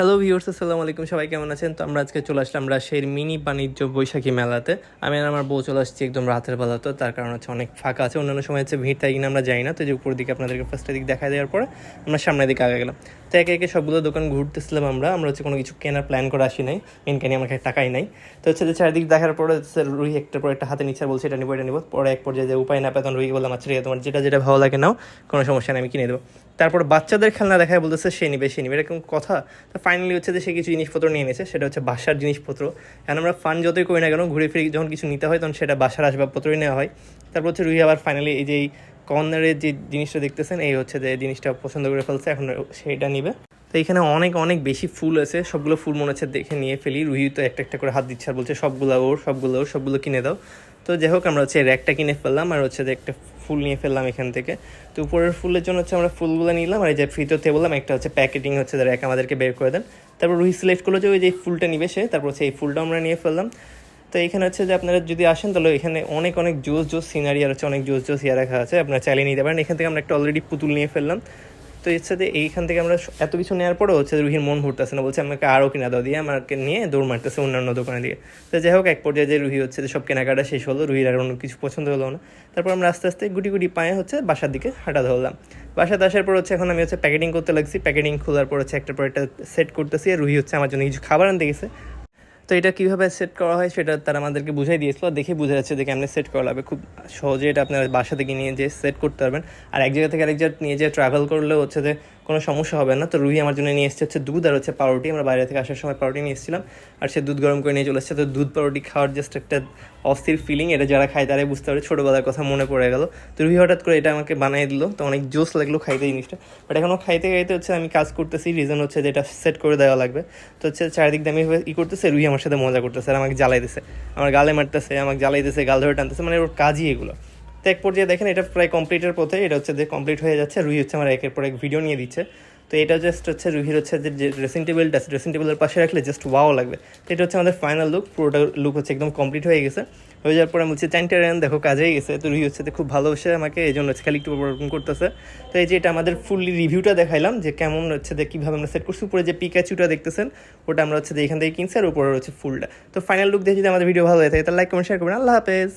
Hello viewers আসসালামু আলাইকুম। সবাই কেমন আছেন? তো আমরা আজকে চলে আসলাম রাজশাহীর মিনি বাণিজ্য বৈশাখী মেলাতে। আমি আর আমার বউ চলে আসছি একদম রাতের বেলা, তো তার কারণ হচ্ছে অনেক ফাঁকা আছে। অন্যান্য সময় হচ্ছে ভিড় তাই কিনা আমরা যাই না। তো যে উপর দিকে আপনাদেরকে ফার্স্টের দিক দেখা দেওয়ার পরে আমরা সামনের দিকে আগে গেলাম। তো একে একে সবগুলো দোকান ঘুরতেছিলাম আমরা। আমরা হচ্ছে কোনো কিছু কেনার প্ল্যান করে আসি নাই। মেন কেনি আমার কাছে টাকাই নাই। তো হচ্ছে যে চারিদিক দেখার পরে হচ্ছে রুই একটার পর একটা হাতে নিচ্ছে বলছে, এটা নিবো এটা নিবো। পরে এক পর্যায়ে যে উপায় না পেতন রুই বললাম আচ্ছা তোমার যেটা যেটা ভালো লাগে নাও, কোনো সমস্যা নেই, আমি কিনে দেবো। তারপর বাচ্চাদের খেলনা দেখায় বলতেছে, সে নিবে সে নিবে। এরকম কথা। তো ফাইনালি হচ্ছে যে সে কিছু জিনিসপত্র নিয়ে এনেছে সেটা হচ্ছে বাসার জিনিসপত্র। এখন আমরা ফান যতই করি না কেন, ঘুরে ফিরে যখন কিছু নিতে হয়, তখন সেটা বাসার আসবাবপত্রই নেওয়া হয়। তারপর হচ্ছে রুহি আবার ফাইনালি এই যে এই কর্নারের যে জিনিসটা দেখতেছেন, এই হচ্ছে যে জিনিসটা পছন্দ করে ফেলছে, এখন সেটা নিবে। তো এখানে অনেক অনেক বেশি ফুল আছে, সবগুলো ফুল মনে হচ্ছে দেখে নিয়ে ফেলি। রুহি তো একটা একটা করে হাত দিচ্ছে আর বলছে, সবগুলো ওর সবগুলো ওর, সবগুলো কিনে দাও। তো যাই হোক, আমরা হচ্ছে র্যাকটা কিনে ফেললাম আর হচ্ছে যে একটা ফুল নিয়ে ফেললাম এখান থেকে। তো উপরের ফুলের জন্য হচ্ছে আমরা ফুলগুলো নিলাম আর এই যে ফ্রিতে বললাম, একটা হচ্ছে প্যাকেটিং হচ্ছে র্যাক আমাদেরকে বের করে দেন। তারপর রুহি সিলেক্ট করল যে ওই যে ফুলটা নিবে সে, তারপর হচ্ছে এই ফুলটা আমরা নিয়ে ফেললাম। তো এখানে হচ্ছে যে আপনারা যদি আসেন, তাহলে এখানে অনেক অনেক জোস জোস সিনারি আর হচ্ছে অনেক জোস জোস ইয়া রাখা আছে। আপনারা চালিয়ে নিতে পারেন। এখান থেকে আমরা একটা অলরেডি পুতুল নিয়ে ফেললাম। তো এর সাথে এইখান থেকে আমরা এত কিছু নেওয়ার পরেও হচ্ছে রুহির মন ভরতেছে না। বলছে, আমাকে আরও কিনা দাও দিয়ে আমাকে নিয়ে দৌড় মারতেছে অন্যান্য দোকানে দিয়ে। তো যাই হোক, এক পর্যায়ে যে রুহি হচ্ছে যে সব কেনাকাটা শেষ হলো, রুহির আর অন্য কিছু পছন্দ হলো না। তারপর আমরা আস্তে আস্তে গুটি গুটি পায়ে হচ্ছে বাসার দিকে হাঁটা ধরলাম। বাসাতে আসার পর হচ্ছে এখন আমি হচ্ছে প্যাকেটিং করতে লাগছি। প্যাকেটিং খোলার পর হচ্ছে একটা পর একটা সেট করতেছি আর রুহি হচ্ছে আমার জন্য কিছু খাবার আনতে গেছে। তো এটা কীভাবে সেট করা হয় সেটা তারা আমাদেরকে বুঝাই দিয়েছিল দেখে বোঝা যাচ্ছে যে কেমনে সেট করা লাগবে। খুব সহজে এটা আপনার বাসা থেকে নিয়ে যেয়ে সেট করতে পারবেন। আর এক জায়গা থেকে আরেক জায়গা নিয়ে যেয়ে ট্রাভেল করলে হচ্ছে যে কোনো সমস্যা হবে না। তো রুহি আমার জন্য নিয়ে এসেছে হচ্ছে দুধ আর হচ্ছে পাউরুটি। আমরা বাইরে থেকে আসার সময় পাউরুটি নিয়ে এসেছিলাম। আর সে দুধ গরম করে নিয়ে চলে এসেছে। তো দুধ পাউরুটি খাওয়ার জাস্ট একটা অস্থির ফিলিং এটা যারা খায় তারাই বুঝতে পারে ছোটোবেলার কথা মনে পড়ে গেল। তো রুহি হঠাৎ করে এটা আমাকে বানিয়ে দিল। তো অনেক জোস লাগল খাইতে জিনিসটা। বাট এখনও খাইতে খাইতে হচ্ছে আমি কাজ করতেছি। রিজন হচ্ছে যে এটা সেট করে দেওয়া লাগবে। তো হচ্ছে চারিদিক দিয়ে আমি ই করতেছে রুহি আমার সাথে মজা করতেছে। আর আমাকে জ্বালাইতেছে। আমার গালে মারতেছে, আমাকে জ্বালাইতেছে, গাল ধরে টানতেছে। মানে ওর কাজই এগুলো। তো এক পর্যায়ে দেখেন, এটা প্রায় কমপ্লিটের পথে, এটা হচ্ছে যে কমপ্লিট হয়ে যাচ্ছে। রুহি হচ্ছে আমার একের পর এক ভিডিও নিয়ে দিচ্ছে। তো এটা জাস্ট হচ্ছে রুহির হচ্ছে যে ড্রেসিং টেবিলটা আছে ড্রেসিং টেবিলের পাশে রাখলে জাস্ট ওয়াও লাগবে। তো এটা হচ্ছে আমাদের ফাইনাল লুক পুরোটা লুক হচ্ছে একদম কমপ্লিট হয়ে গেছে। হয়ে যাওয়ার পরে আমি বলছি চাইনটা রেন দেখো, কাজেই গেছে। তো রুহি হচ্ছে খুব ভালোবাসে আমাকে, এই জন্য হচ্ছে খালি একটু ওরকম করতেছে। তো এই যে এটা আমাদের ফুললি রিভিউটা দেখাইলাম, যে কেমন হচ্ছে, যে কীভাবে আমরা সেট করছি। উপরে যে পিকাচুটা দেখতেছেন, ওটা আমরা হচ্ছে যে এখান থেকে কিনছি, আর উপরে হচ্ছে ফুলটা। তো ফাইনাল লুক দেখে যদি আমাদের ভিডিও ভালো হয়ে থাকে, তাহলে লাইক কমেন্ট শেয়ার করবেন। আল্লাহ হাফেজ!